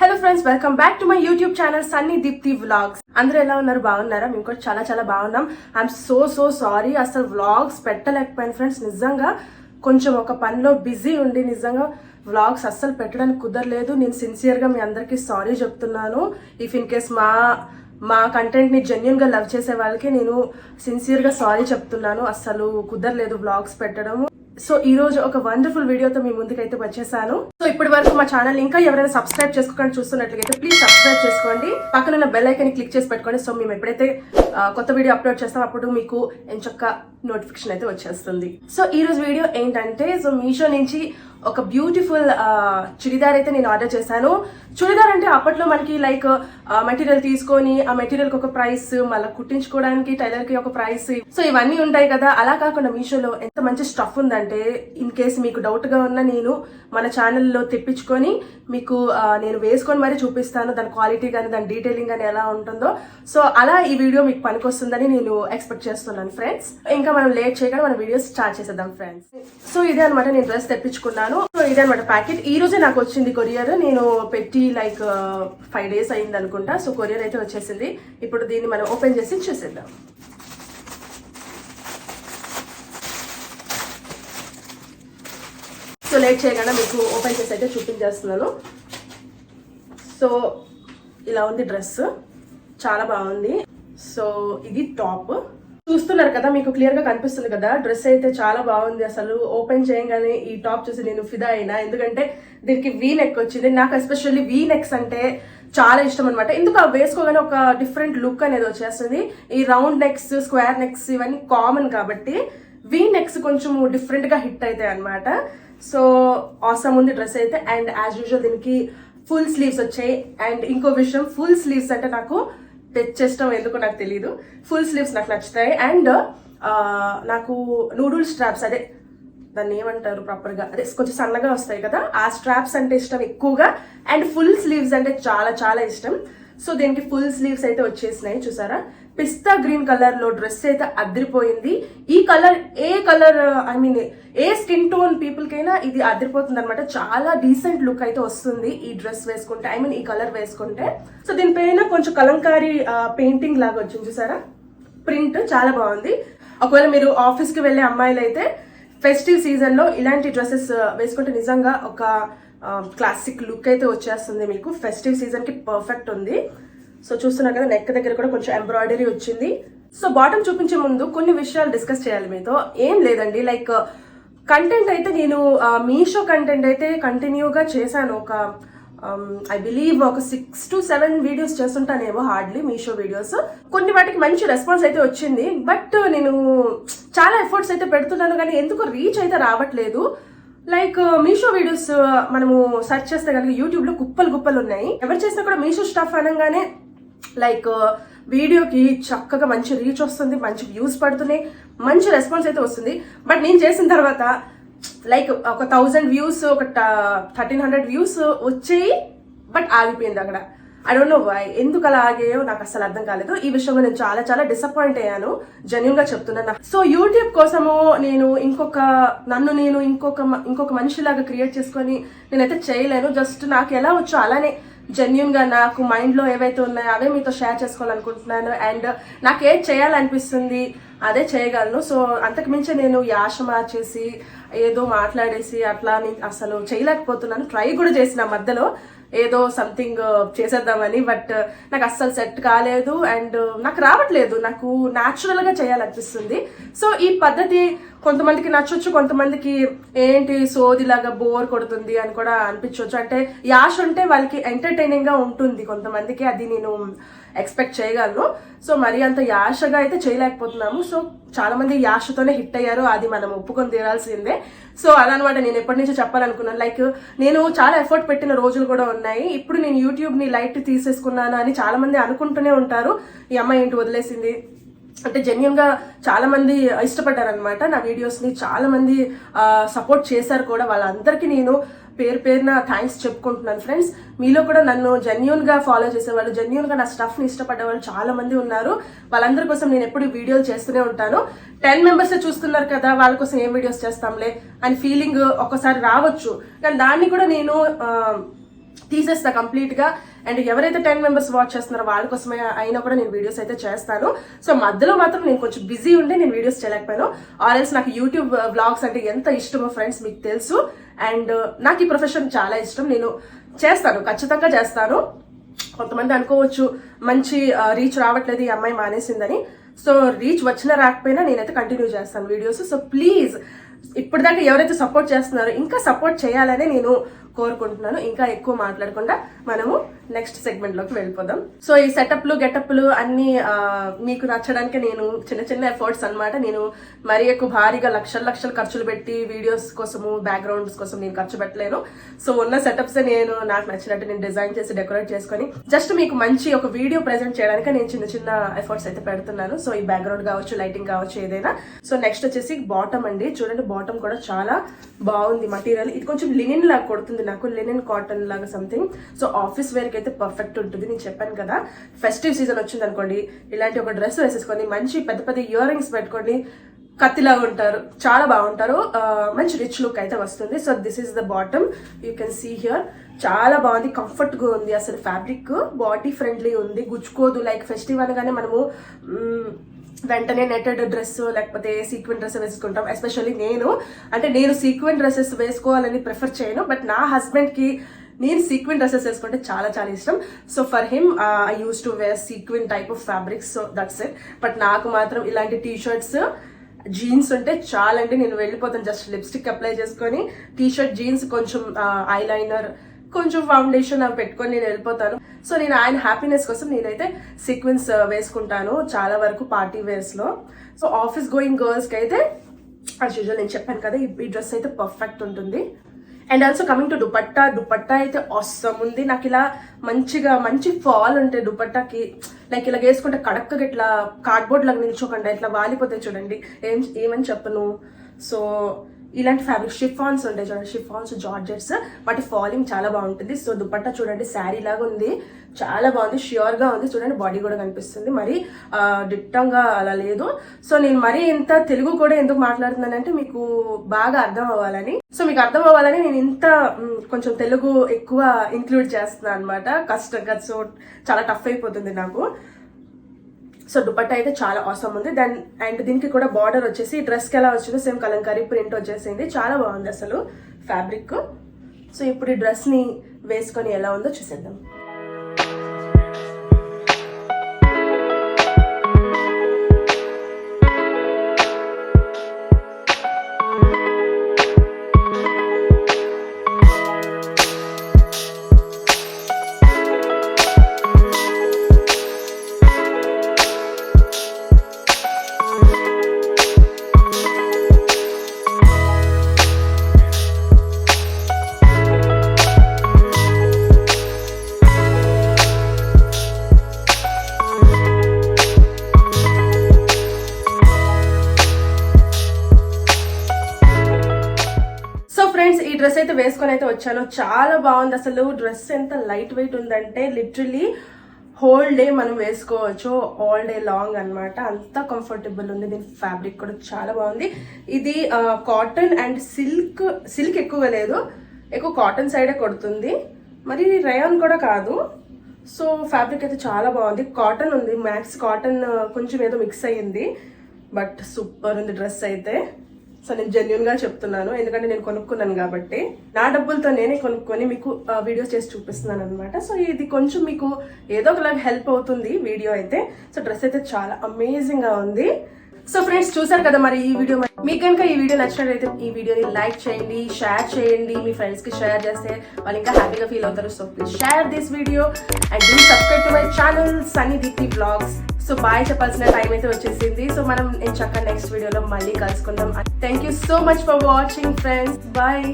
Hello friends welcome back to my YouTube channel Sunny Deepti vlogs అందరూ ఎలా ఉన్నారు? బాగున్నారా? మేము కూడా చాలా చాలా బాగున్నాం. ఐఎమ్ సో సో సారీ అసలు వ్లాగ్స్ పెట్టలేకపోయాను ఫ్రెండ్స్ నిజంగా కొంచెం ఒక పనిలో బిజీ ఉండి నిజంగా వ్లాగ్స్ అస్సలు పెట్టడానికి కుదరలేదు. నేను సిన్సియర్గా మీ అందరికీ సారీ చెప్తున్నాను. ఇఫ్ ఇన్ కేస్ మా మా కంటెంట్ని జెన్యున్గా లవ్ చేసే వాళ్ళకి నేను సిన్సియర్గా సారీ చెప్తున్నాను. అస్సలు కుదరలేదు వ్లాగ్స్ పెట్టడము. సో ఈ రోజు ఒక వండర్ఫుల్ వీడియోతో మీ ముందుకైతే వచ్చేసాను. సో ఇప్పటి వరకు మా ఛానల్ ఇంకా ఎవరైనా సబ్స్క్రైబ్ చేసుకోకుండా చూస్తున్నట్లయితే ప్లీజ్ సబ్స్క్రైబ్ చేసుకోండి. పక్కన ఉన్న బెల్ ఐకన్ క్లిక్ చేసి పెట్టుకోండి. సో మేము ఎప్పుడైతే కొత్త వీడియో అప్లోడ్ చేస్తాం అప్పుడు మీకు ఎంచొక్క నోటిఫికేషన్ అయితే వచ్చేస్తుంది. సో ఈ రోజు వీడియో ఏంటంటే సో మీషో నుంచి ఒక బ్యూటిఫుల్ చుడిదార్ అయితే నేను ఆర్డర్ చేశాను. చుడిదార్ అంటే అప్పట్లో మనకి లైక్ మెటీరియల్ తీసుకొని ఆ మెటీరియల్కి ఒక ప్రైస్ మళ్ళీ కుట్టించుకోవడానికి టైలర్కి ఒక ప్రైస్ సో ఇవన్నీ ఉంటాయి కదా. అలా కాకుండా మీషోలో ఎంత మంచి స్టఫ్ ఉందంటే ఇన్ కేస్ మీకు డౌట్గా ఉన్న నేను మన ఛానల్లో తెప్పించుకొని మీకు నేను వేసుకొని మరీ చూపిస్తాను దాని క్వాలిటీ కానీ దాని డీటెయిలింగ్ కానీ ఎలా ఉంటుందో. సో అలా ఈ వీడియో మీకు పనికొస్తుందని నేను ఎక్స్పెక్ట్ చేస్తున్నాను ఫ్రెండ్స్ ఇంకా మనం లేట్ చేయకుండా మన వీడియో స్టార్ట్ చేసేద్దాం ఫ్రెండ్స్ సో ఇదే అనమాట నేను డ్రెస్ తెప్పించుకున్నాను. సో ఇదే అనమాట ప్యాకెట్ ఈ రోజే నాకు వచ్చింది కొరియర్ నేను పెట్టి లైక్ ఫైవ్ డేస్ అయింది అనుకుంటా సో కొరియర్ అయితే వచ్చేసింది. ఇప్పుడు దీన్ని మనం ఓపెన్ చేసి చూసేద్దాం. లేట్ చేయకుండా మీకు ఓపెన్ చేసి అయితే చూపించేస్తున్నాను. సో ఇలా ఉంది డ్రెస్. చాలా బాగుంది. సో ఇది టాప్. చూస్తున్నారు కదా మీకు క్లియర్గా కనిపిస్తుంది కదా డ్రెస్ అయితే చాలా బాగుంది అసలు. ఓపెన్ చేయగానే ఈ టాప్ చూసి నేను ఫిదా అయినా. ఎందుకంటే దీనికి వీ నెక్ వచ్చింది. నాకు ఎస్పెషల్లీ వీ నెక్స్ అంటే చాలా ఇష్టం అనమాట ఎందుకు అవి వేసుకోగానే ఒక డిఫరెంట్ లుక్ అనేది వచ్చేస్తుంది. ఈ రౌండ్ నెక్స్ స్క్వేర్ నెక్స్ ఇవన్నీ కామన్ కాబట్టి వీ నెక్స్ కొంచెం డిఫరెంట్గా హిట్ అవుతాయి అనమాట సో ఆసమ్ ఉంది డ్రెస్ అయితే. అండ్ యాజ్ యూజువల్ దీనికి ఫుల్ స్లీవ్స్ వచ్చాయి. అండ్ ఇంకో విషయం ఫుల్ స్లీవ్స్ అంటే నాకు తెచ్చేష్టం ఎందుకో నాకు తెలియదు ఫుల్ స్లీవ్స్ నాకు నచ్చుతాయి. అండ్ నాకు నూడుల్ స్ట్రాప్స్ అదే దాన్ని ఏమంటారు ప్రాపర్గా అదే కొంచెం సన్నగా వస్తాయి కదా ఆ స్ట్రాప్స్ అంటే ఇష్టం ఎక్కువగా. అండ్ ఫుల్ స్లీవ్స్ అంటే చాలా చాలా ఇష్టం. సో దీనికి ఫుల్ స్లీవ్స్ అయితే వచ్చేసినాయి చూసారా? పిస్తా గ్రీన్ కలర్లో డ్రెస్ అయితే అదిరిపోయింది. ఈ కలర్ ఏ కలర్ ఐ మీన్ ఏ స్కిన్ టోన్ పీపుల్ కైనా ఇది అదిరిపోతుంది అనమాట చాలా డీసెంట్ లుక్ అయితే వస్తుంది ఈ డ్రెస్ వేసుకుంటే ఐ మీన్ ఈ కలర్ వేసుకుంటే. సో దీనిపైన కొంచెం కలంకారీ పెయింటింగ్ లాగా వచ్చింది చూసారా? ప్రింట్ చాలా బాగుంది. ఒకవేళ మీరు ఆఫీస్కి వెళ్ళే అమ్మాయిలు అయితే ఫెస్టివ్ సీజన్లో ఇలాంటి డ్రెస్సెస్ వేసుకుంటే నిజంగా ఒక క్లాసిక్ లుక్ అయితే వచ్చేస్తుంది మీకు. ఫెస్టివ్ సీజన్కి పర్ఫెక్ట్ ఉంది. సో చూస్తున్నారు కదా నెక్ దగ్గర కూడా కొంచెం ఎంబ్రాయిడరీ వచ్చింది. సో బాటమ్ చూపించే ముందు కొన్ని విషయాలు డిస్కస్ చేయాలి మీతో. ఏం లేదండి లైక్ కంటెంట్ అయితే నేను మీషో కంటెంట్ అయితే కంటిన్యూగా చేశాను. ఒక um, ఐ బిలీవ్ ఒక సిక్స్ టు సెవెన్ వీడియోస్ చేస్తుంటానేమో హార్డ్లీ మీషో వీడియోస్ కొన్ని వాటికి మంచి రెస్పాన్స్ అయితే వచ్చింది. బట్ నేను చాలా ఎఫర్ట్స్ అయితే పెడుతున్నాను కానీ ఎందుకు రీచ్ అయితే రావట్లేదు. లైక్ మీషో వీడియోస్ మనము సెర్చ్ చేస్తే కనుక యూట్యూబ్లో కుప్పలు కుప్పలు ఉన్నాయి. ఎవరు చేసినా కూడా మీషో స్టఫ్ అనగానే లైక్ uh, వీడియోకి చక్కగా మంచి రీచ్ వస్తుంది మంచి వ్యూస్ పడుతున్నాయి మంచి రెస్పాన్స్ అయితే వస్తుంది. బట్ నేను చేసిన తర్వాత లైక్ ఒక థౌజండ్ వ్యూస్ ఒక థర్టీన్ హండ్రెడ్ వ్యూస్ వచ్చాయి బట్ ఆగిపోయింది అక్కడ. ఐ డోంట్ నో వై ఎందుకు అలా ఆగాయో నాకు అసలు అర్థం కాలేదు. ఈ విషయంలో నేను చాలా చాలా డిసప్పాయింట్ అయ్యాను. జెన్యున్గా చెప్తున్నాను సో యూట్యూబ్ కోసము నేను ఇంకొక నన్ను నేను ఇంకొక ఇంకొక మనిషిలాగా క్రియేట్ చేసుకొని నేనైతే చేయలేను. జస్ట్ నాకు ఎలా వచ్చో అలానే జెన్యున్గా నాకు మైండ్లో ఏవైతే ఉన్నాయో అవే మీతో షేర్ చేసుకోవాలనుకుంటున్నాను. అండ్ నాకు ఏది చేయాలనిపిస్తుంది అదే చేయగలను. సో అంతకు మించి నేను యాష మార్చేసి ఏదో మాట్లాడేసి అట్లా నేను అసలు చేయలేకపోతున్నాను. ట్రై కూడా చేసిన మధ్యలో ఏదో సంథింగ్ uh, చేసేద్దామని బట్ uh, నాకు అస్సలు సెట్ కాలేదు అండ్ uh, నాకు రావట్లేదు. నాకు న్యాచురల్గా చేయాలనిపిస్తుంది. సో ఈ పద్ధతి కొంతమందికి నచ్చొచ్చు కొంతమందికి ఏంటి సోదిలాగా బోర్ కొడుతుంది అని కూడా అనిపించవచ్చు అంటే యాష్ ఉంటే వాళ్ళకి ఎంటర్టైనింగ్గా ఉంటుంది. కొంతమందికి అది నేను ఎక్స్పెక్ట్ చేయగలను. సో మరి అంత యాషగా అయితే చేయలేకపోతున్నాము. సో చాలా మంది యాషతోనే హిట్ అయ్యారు. అది మనం ఒప్పుకొని తీరాల్సిందే. సో అదనమాట నేను ఎప్పటి నుంచో చెప్పాలనుకున్నాను. లైక్ నేను చాలా ఎఫర్ట్ పెట్టిన రోజులు కూడా ఉన్నాయి. ఇప్పుడు నేను యూట్యూబ్ని లైట్ తీసేసుకున్నాను అని చాలా మంది అనుకుంటూనే ఉంటారు. ఈ అమ్మాయి ఏంటి వదిలేసింది? అంటే జెన్యున్గా చాలామంది ఇష్టపడ్డారనమాట నా వీడియోస్ని చాలామంది సపోర్ట్ చేశారు కూడా. వాళ్ళందరికీ నేను పేరు పేరున థ్యాంక్స్ చెప్పుకుంటున్నాను ఫ్రెండ్స్ మీలో కూడా నన్ను జెన్యున్గా ఫాలో చేసేవాళ్ళు జెన్యున్గా నా స్టఫ్ని ఇష్టపడే వాళ్ళు చాలా మంది ఉన్నారు. వాళ్ళందరి కోసం నేను ఎప్పుడు వీడియోలు చేస్తూనే ఉంటాను. టెన్ మెంబర్స్ చూస్తున్నారు కదా వాళ్ళ కోసం ఏం వీడియోస్ చేస్తాంలే అని ఫీలింగ్ ఒకసారి రావచ్చు. కానీ దాన్ని కూడా నేను తీసేస్తా కంప్లీట్గా. అండ్ ఎవరైతే టెన్ మెంబర్స్ వాచ్ చేస్తున్నారో వాళ్ళ కోసమే అయినా కూడా నేను వీడియోస్ అయితే చేస్తాను. సో మధ్యలో మాత్రం నేను కొంచెం బిజీ ఉంటే నేను వీడియోస్ చేయలేకపోయాను. ఆర్ఎల్స్ నాకు యూట్యూబ్ uh, బ్లాగ్స్ అంటే ఎంత ఇష్టమో ఫ్రెండ్స్ మీకు తెలుసు. అండ్ uh, నాకు ఈ ప్రొఫెషన్ చాలా ఇష్టం. నేను చేస్తాను ఖచ్చితంగా చేస్తాను. కొంతమంది అనుకోవచ్చు మంచి uh, రీచ్ రావట్లేదు ఈ అమ్మాయి మానేసిందని. సో రీచ్ వచ్చినా రాకపోయినా నేనైతే కంటిన్యూ చేస్తాను వీడియోస్. సో ప్లీజ్ ఇప్పటిదాకా ఎవరైతే సపోర్ట్ చేస్తున్నారో ఇంకా సపోర్ట్ చేయాలని నేను కోరుకుంటున్నాను. ఇంకా ఎక్కువ మాట్లాడకుండా మనము నెక్స్ట్ సెగ్మెంట్లోకి వెళ్ళిపోదాం. సో ఈ సెటప్లు గెటప్లు అన్ని మీకు నచ్చడానికి నేను చిన్న చిన్న ఎఫర్ట్స్ అన్నమాట. నేను మరీ ఎక్కువ భారీగా లక్షల లక్షలు ఖర్చులు పెట్టి వీడియోస్ కోసము బ్యాక్గ్రౌండ్స్ కోసం నేను ఖర్చు పెట్టలేను. సో ఉన్న సెటప్స్ నేను నాకు నచ్చినట్టు నేను డిజైన్ చేసి డెకరేట్ చేసుకొని జస్ట్ మీకు మంచి ఒక వీడియో ప్రెజెంట్ చేయడానికి నేను చిన్న చిన్న ఎఫర్ట్స్ అయితే పెడుతున్నాను. సో ఈ బ్యాక్గ్రౌండ్ కావచ్చు లైటింగ్ కావచ్చు ఏదైనా. సో నెక్స్ట్ వచ్చేసి బాటమ్ అండి. చూడండి బాటమ్ కూడా చాలా బాగుంది మటీరియల్ ఇది కొంచెం లినిన్ లాగా కొడుతుంది నాకు లినిన్ కాటన్ లాగా సంథింగ్ సో ఆఫీస్ వేర్కి అయితే పర్ఫెక్ట్ ఉంటుంది. నేను చెప్పాను కదా ఫెస్టివ్ సీజన్ వచ్చింది అనుకోండి ఇలాంటి ఒక డ్రెస్ వేసేసుకొని మంచి పెద్ద పెద్ద ఇయర్ రింగ్స్ పెట్టుకొని కత్తిలాగా ఉంటారు చాలా బాగుంటారు. మంచి రిచ్ లుక్ అయితే వస్తుంది. So this is the bottom you can see here చాలా బాగుంది. కంఫర్ట్గా ఉంది అసలు ఫ్యాబ్రిక్ బాడీ ఫ్రెండ్లీ ఉంది. గుచ్చుకోదు. లైక్ ఫెస్టివ్ అనగానే మనము వెంటనే నెట్టెడ్ డ్రెస్ లేకపోతే సీక్వెన్ డ్రెస్ వేసుకుంటాం. ఎస్పెషల్లీ నేను. అంటే నేను సీక్వెన్ డ్రెస్సెస్ వేసుకోవాలని ప్రిఫర్ చేయను. బట్ నా హస్బెండ్కి నేను సీక్వెన్ డ్రెస్సెస్ వేసుకుంటే చాలా చాలా ఇష్టం. So for him I use to wear sequin type of fabrics so that's it but నాకు మాత్రం ఇలాంటి టీ షర్ట్స్ జీన్స్ ఉంటే చాలా అంటే నేను వెళ్ళిపోతాను జస్ట్ లిప్స్టిక్ అప్లై చేసుకొని. టీ షర్ట్ జీన్స్ కొంచెం uh, ఐ లైనర్ కొంచెం ఫౌండేషన్ అవి పెట్టుకొని నేను వెళ్ళిపోతాను. సో నేను ఆయన హ్యాపీనెస్ కోసం నేనైతే సీక్వెన్స్ uh, వేసుకుంటాను చాలా వరకు పార్టీ వేర్స్లో సో ఆఫీస్ గోయింగ్ గర్ల్స్కి అయితే యాజ్ యూజువల్ నేను చెప్పాను కదా ఈ డ్రెస్ అయితే పర్ఫెక్ట్ ఉంటుంది. And also coming to dupatta dupatta అయితే అవసరం ఉంది. నాకు ఇలా మంచిగా మంచి ఫాల్ ఉంటాయి దుపట్టాకి లైక్ ఇలా వేసుకుంటే కడక్కగా ఇట్లా కార్డ్బోర్డ్ లాగా నిల్చోకుండా ఇట్లా వాలిపోతాయి చూడండి. ఏం ఏమని చెప్పను? సో ఇలాంటి ఫ్యాబ్రిక్ షిఫాన్స్ ఉంటాయి చూడండి షిఫాన్స్ జార్జెట్స్ వాటి ఫాలింగ్ చాలా బాగుంటుంది. సో దుపట్టా చూడండి శారీ లాగా ఉంది. చాలా బాగుంది ష్యూర్గా ఉంది. చూడండి బాడీ కూడా కనిపిస్తుంది. మరి డిట్టంగా దిట్టంగా అలా లేదు. సో నేను మరీ ఇంత తెలుగు కూడా ఎందుకు మాట్లాడుతున్నానంటే మీకు బాగా అర్థం అవ్వాలని. సో మీకు అర్థం అవ్వాలని నేను ఇంత కొంచెం తెలుగు ఎక్కువ ఇంక్లూడ్ చేస్తున్నాను అనమాట కష్టంగా సో చాలా టఫ్ అయిపోతుంది నాకు. సో దుపట్టా అయితే చాలా అవసరం ఉంది. దాని అండ్ దీనికి కూడా బార్డర్ వచ్చేసి డ్రెస్కి ఎలా వచ్చిందో సేమ్ కలంకారీ ప్రింట్ వచ్చేసింది. చాలా బాగుంది అసలు ఫ్యాబ్రిక్ సో ఇప్పుడు ఈ డ్రెస్ని వేసుకొని ఎలా ఉందో చూసేద్దాం. డ్రెస్ అయితే వేసుకొని అయితే వచ్చాను. చాలా బాగుంది. అసలు డ్రెస్ ఎంత లైట్ వెయిట్ ఉందంటే లిటరలీ హోల్ డే మనం వేసుకోవచ్చు. ఆల్ డే లాంగ్ అన్నమాట. అంత కంఫర్టబుల్ ఉంది. దీని ఫ్యాబ్రిక్ కూడా చాలా బాగుంది. ఇది కాటన్ అండ్ సిల్క్ సిల్క్ ఎక్కువగా లేదు. ఎక్కువ కాటన్ సైడే కొడుతుంది. మరి రయాన్ కూడా కాదు. సో ఫ్యాబ్రిక్ అయితే చాలా బాగుంది. కాటన్ ఉంది. మ్యాక్స్ కాటన్ కొంచెం ఏదో మిక్స్ అయ్యింది. బట్ సూపర్ ఉంది డ్రెస్ అయితే. సో నేను జెన్యున్గా చెప్తున్నాను. ఎందుకంటే నేను కొనుక్కున్నాను కాబట్టి. నా డబ్బులతో నేనే కొనుక్కొని మీకు వీడియోస్ చేసి చూపిస్తున్నాను అనమాట సో ఇది కొంచెం మీకు ఏదో ఒకలాగా హెల్ప్ అవుతుంది వీడియో అయితే. సో డ్రెస్ అయితే చాలా అమేజింగ్గా ఉంది. సో ఫ్రెండ్స్ చూసారు కదా మరి ఈ వీడియో మీకు కనుక ఈ వీడియో నచ్చినట్లయితే ఈ వీడియోని లైక్ చేయండి షేర్ చేయండి మీ ఫ్రెండ్స్కి షేర్ చేస్తే వాళ్ళు ఇంకా హ్యాపీగా ఫీల్ అవుతారు. So please share this video and do subscribe to my channel Sunny Deepti blogs so bye చెప్పాల్సిన టైం అయితే వచ్చేసింది. సో మనం నేను చక్కగా నెక్స్ట్ వీడియోలో మళ్ళీ కలుసుకుందాం. Thank you so much for watching friends bye